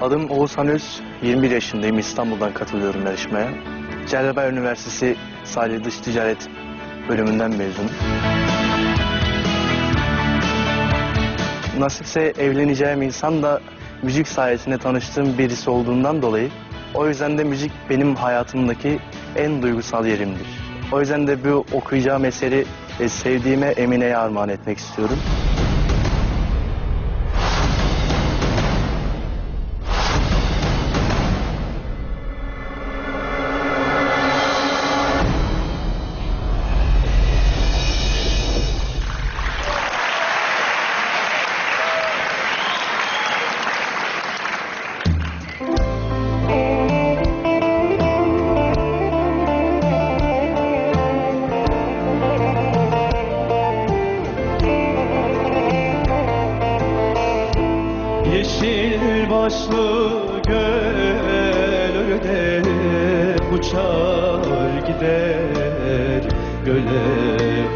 Adım Oğuzhan Öz, 21 yaşındayım. İstanbul'dan katılıyorum yarışmaya. Cerrahpaşa Üniversitesi Salih Dış Ticaret bölümünden mezunum. Nasipse evleneceğim insan da müzik sayesinde tanıştığım birisi olduğundan dolayı o yüzden de müzik benim hayatımdaki en duygusal yerimdir. O yüzden de bu okuyacağım eseri e, sevdiğime Emine'ye armağan etmek istiyorum. Yeşil başlı gölde uçar gider göle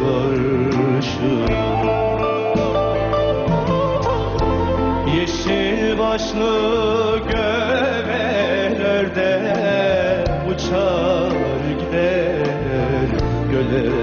karşı. Yeşil başlı gövelerde uçar gider göle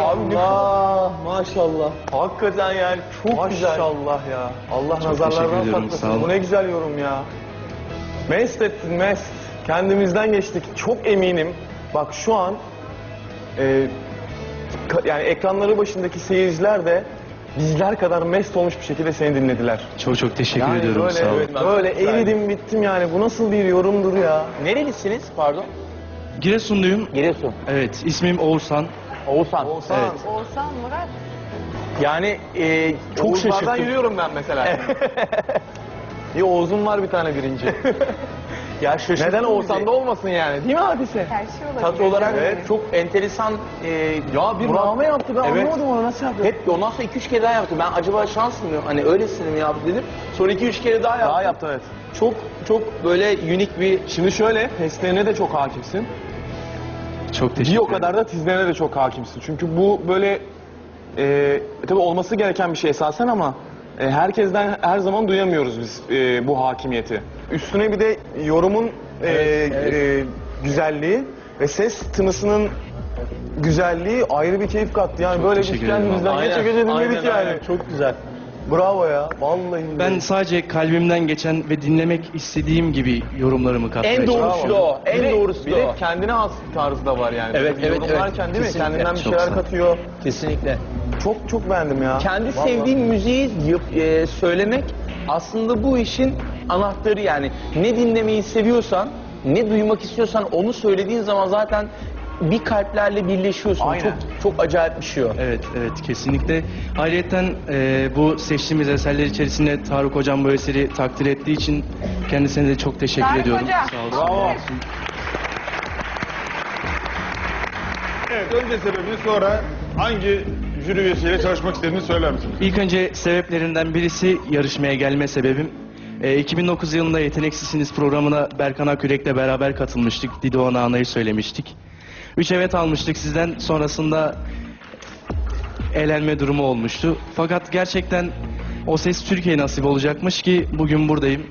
Allah maşallah. Hakikaten yani çok güzel. Maşallah ya. Allah teşekkür nazarlardan saklasın. Bu ne güzel yorum ya. Mest ettin mest. Kendimizden geçtik. Çok eminim. Bak şu an e, yani ekranları başındaki seyirciler de bizler kadar mest olmuş bir şekilde seni dinlediler. Çok çok teşekkür Yani ediyorum. böyle, sağ olun. evet, böyle eridim bittim yani. Bu nasıl bir yorumdur ya? Nerelisiniz pardon? Giresunluyum. Giresun. Evet, ismim Oğuzhan. Oğuzhan. Oğuzhan. Evet. Oğuzhan Murat. Yani e, çok Oğuzlardan şaşırttım. yürüyorum ben mesela. Bir Oğuz'um var bir tane birinci. Ya şaşırttım Neden. Oğuzhan'da olmasın yani? Değil mi hadise? Her şey olabilir. Tat olarak Evet. çok enteresan. E, Ya bir Murat- name yaptı ben Evet. anlamadım onu nasıl yaptı? Hep ondan sonra 2-3 kere daha yaptı. Ben acaba şans mı? Hani öylesine mi yaptı dedim. Sonra 2-3 kere daha yaptı. Daha yaptı evet. Çok çok böyle unik bir Şimdi şöyle, testlerine de çok hakimsin. Çok teşekkür Bir o kadar da tizlerine de çok hakimsin. Çünkü bu böyle e, tabii olması gereken bir şey esasen ama e, herkesten her zaman duyamıyoruz biz e, bu hakimiyeti. Üstüne bir de yorumun e, e, güzelliği ve ses tınısının güzelliği ayrı bir keyif kattı. Yani Çok böyle biz teşekkür ederim kendimizden gece gece dinledik yani. aynen. Çok güzel. Bravo ya. Vallahi. Ben sadece kalbimden geçen ve dinlemek istediğim gibi yorumlarımı katmaya En doğrusu da o. En Bir de- doğrusu bir da o. kendine has tarzı da var yani. Evet, Böyle evet, Yorumlarken evet. değil mi? Kesinlikle. Kendinden bir Çok şeyler sağ ol. katıyor. Kesinlikle. Çok çok beğendim ya. Kendi Vallahi. sevdiğin müziği yap- e, söylemek aslında bu işin anahtarı yani. Ne dinlemeyi seviyorsan, ne duymak istiyorsan onu söylediğin zaman zaten bir kalplerle birleşiyorsun. Aynen. Çok çok acayip bir şey o. Evet, evet kesinlikle. Ayrıca e, bu seçtiğimiz eserler içerisinde Tarık Hocam bu eseri takdir ettiği için kendisine de çok teşekkür Tarık ediyorum. Hoca. Sağ olsun. Bravo. Evet, önce sebebini sonra hangi jüri üyesiyle çalışmak istediğini söyler misin? İlk önce sebeplerinden birisi yarışmaya gelme sebebim. E, 2009 yılında Yeteneksizsiniz programına Berkan Akürek'le beraber katılmıştık. Dido Ana'yı söylemiştik. Üç evet almıştık sizden. Sonrasında elenme durumu olmuştu. Fakat gerçekten o ses Türkiye nasip olacakmış ki bugün buradayım.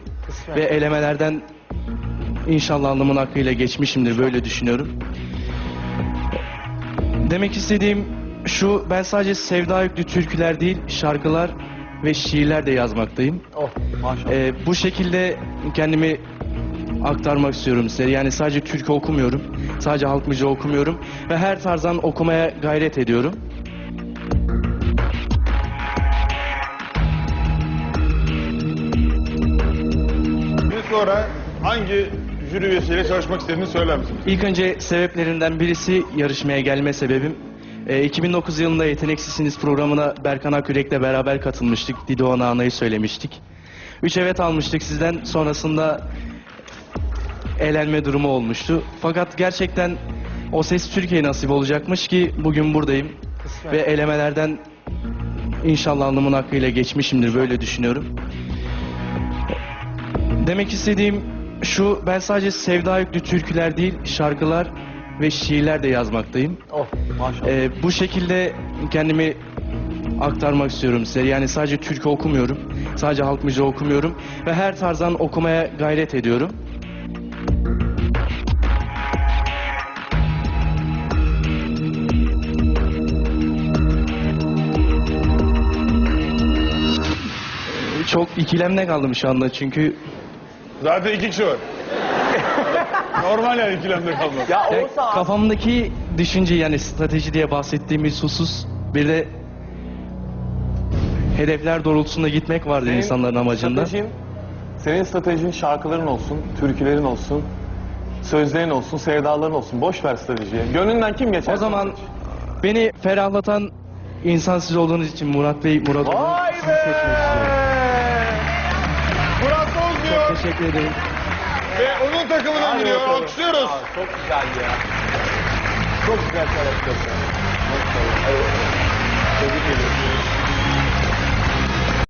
Ve elemelerden inşallah alnımın hakkıyla geçmişimdir böyle düşünüyorum. Demek istediğim şu ben sadece sevda yüklü türküler değil şarkılar ve şiirler de yazmaktayım. Oh maşallah. Ee, bu şekilde kendimi aktarmak istiyorum size. Yani sadece türkü okumuyorum. Sadece halk müziği okumuyorum. Ve her tarzdan okumaya gayret ediyorum. Bir sonra hangi jüri üyesiyle çalışmak istediğini söyler misin? İlk önce sebeplerinden birisi yarışmaya gelme sebebim. Ee, 2009 yılında Yeteneksizsiniz programına Berkan Akürek'le beraber katılmıştık. Dido Ana'yı söylemiştik. Üç evet almıştık sizden. Sonrasında elenme durumu olmuştu. Fakat gerçekten o ses Türkiye nasip olacakmış ki bugün buradayım. Ve elemelerden inşallah alnımın hakkıyla geçmişimdir böyle düşünüyorum. Demek istediğim şu ben sadece sevda yüklü türküler değil şarkılar ve şiirler de yazmaktayım. Oh maşallah. Ee, bu şekilde kendimi aktarmak istiyorum size. Yani sadece türkü okumuyorum. Sadece halk müziği okumuyorum. Ve her tarzdan okumaya gayret ediyorum. Çok ikilemde kaldım şu anda çünkü Zaten iki kişi var. Normal yani ikilemde kalmak. Ya Ya olsa kafamdaki düşünce yani strateji diye bahsettiğimiz husus bir de hedefler doğrultusunda gitmek vardı Senin insanların amacında. Stratejin, senin stratejin şarkıların olsun, türkülerin olsun, sözlerin olsun, sevdaların olsun. Boş ver stratejiyi. Gönlünden kim geçer? O zaman beni ferahlatan insan siz olduğunuz için Murat Bey, Murat Bey Vay sizi be! seçmek istiyorum. Teşekkür ederim. ve onun takımına gidiyor. Alkışlıyoruz. Aa, çok güzel ya. Çok güzel karakter. Tebrik ediyorum.